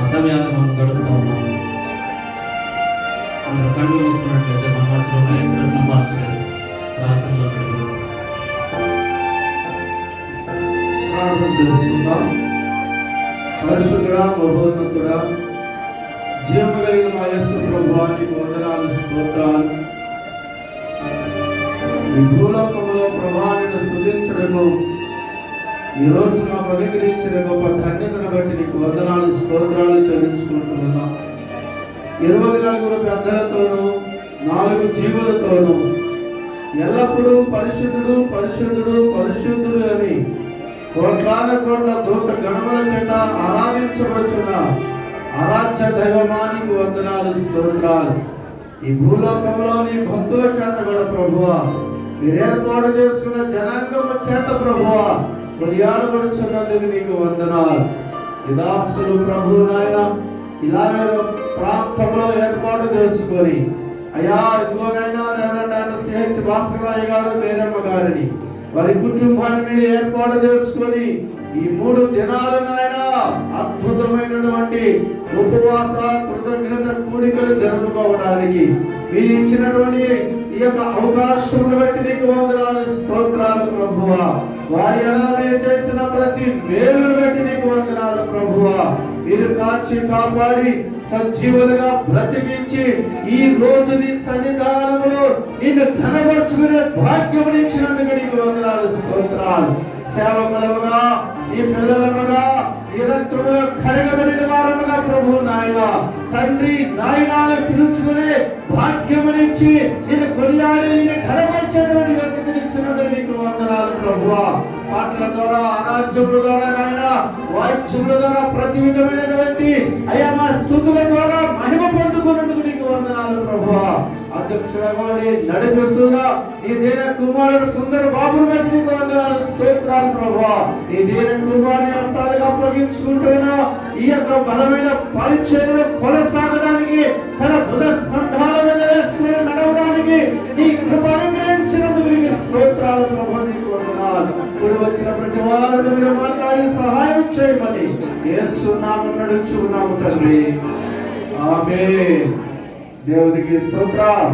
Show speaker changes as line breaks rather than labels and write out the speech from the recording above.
ఆ మనం గడుపుతూ ఉన్నాం అందరు కళ్ళు మూసుకున్నట్లయితే మన మధ్యలో మాస్టర్ గారు ప్రార్థనలో
ప్రార్థన చేసుకుందాం పరిశుద్ధుడా మహోన్నతుడా జీవం కలిగిన మా యేసు ప్రభువానికి వందనాలు స్తోత్రాలు ఈ భూలోకంలో ప్రభావిని స్థుతించడము ఈ రోజు మాకు అనుగ్రహించిన గొప్ప ధన్యతను బట్టి నీకు వందనాలు స్తోత్రాలు చెల్లించుకుంటున్నాం ఇరవై నలుగురు పెద్దలతోనూ నాలుగు జీవులతోనూ ఎల్లప్పుడూ పరిశుద్ధుడు పరిశుద్ధుడు పరిశుద్ధుడు అని కోట్లాన కోట్ల దూత గణముల చేత ఆరాధించబడుచున్న ఆరాధ్య దైవమానికి వందనాలు స్తోత్రాలు. ఈ భూలోకంలో నీ భక్తుల చేత కూడా ప్రభువ మీరేర్పాటు చేసుకున్న జనాంగము చేత ప్రభువ కొనియాడబడుచున్నందుకు నీకు వందనాలు. ఈ దాసులు ప్రభు నాయన ఇలాగే ప్రాంతంలో ఏర్పాటు చేసుకొని అయ్యా ఇదిగోనైనా రెవరెండ్ డాక్టర్ సిహెచ్ భాస్కరరాయ గారు పేరమ్మ గారిని వారి కుటుంబాన్ని మీరు ఏర్పాటు చేసుకొని ఈ మూడు దినాలు నాయన అద్భుతమైనటువంటి ఉపవాస కృతజ్ఞత కూడికలు జరుపుకోవడానికి. మీరు ఇచ్చినటువంటి ఈ యొక్క అవకాశమును బట్టి నీకు వందనాలు స్తోత్రాలు ప్రభువా. వారి మీరు చేసిన ప్రతి మేలును బట్టి నీకు వందనాలు ప్రభువా. మీరు కాచి కాపాడి సజీవులుగా బ్రతికించి ఈ రోజు నీ సన్నిధానంలో నిన్ను కనబరుచుకునే భాగ్యం ఇచ్చినందుకు నీకు వందనాలు స్తోత్రాలు. సేవకులముగా ఈ పిల్లలముగా ఈ రక్తములో కడగబడిన వారముగా ప్రభు నాయన తండ్రి నాయనాల పిలుచుకునే భాగ్యమునిచ్చి నేను కొనియాడి నిన్ను ఘనపరిచేటువంటి యోగ్యతనిచ్చినందుకు నీకు వందనాలు ప్రభువా. పాటల ద్వారా ఆరాధ్యముల ద్వారా నాయన వాయిద్యముల ద్వారా ప్రతి విధమైనటువంటి అయ్యా మా స్థుతుల ద్వారా మహిమ పొందుకున్నందుకు నీకు వందనాలు ప్రభువా. అధ్యక్షుడమని నడిపిస్తున్నా నీ దేన కుమారుడు సుందర బాబును బట్టి నీకు వందనాలు స్తోత్రాలు ప్రభా. నీ దేన కుమారుని హస్తాలుగా అప్పగించుకుంటున్నా. ఈ యొక్క బలమైన పరిచయను కొనసాగడానికి తన బుధ స్కంధాల మీద వేసుకుని నడవడానికి నీ కృప అనుగ్రహించినందుకు నీకు స్తోత్రాలు ప్రభా నీకు వందనాలు. ఇప్పుడు వచ్చిన ప్రతి వారిని మీరు మాట్లాడి సహాయం చేయమని యేసు నడుచున్నాము తండ్రి. ఆమె దేవునికి స్తోత్రం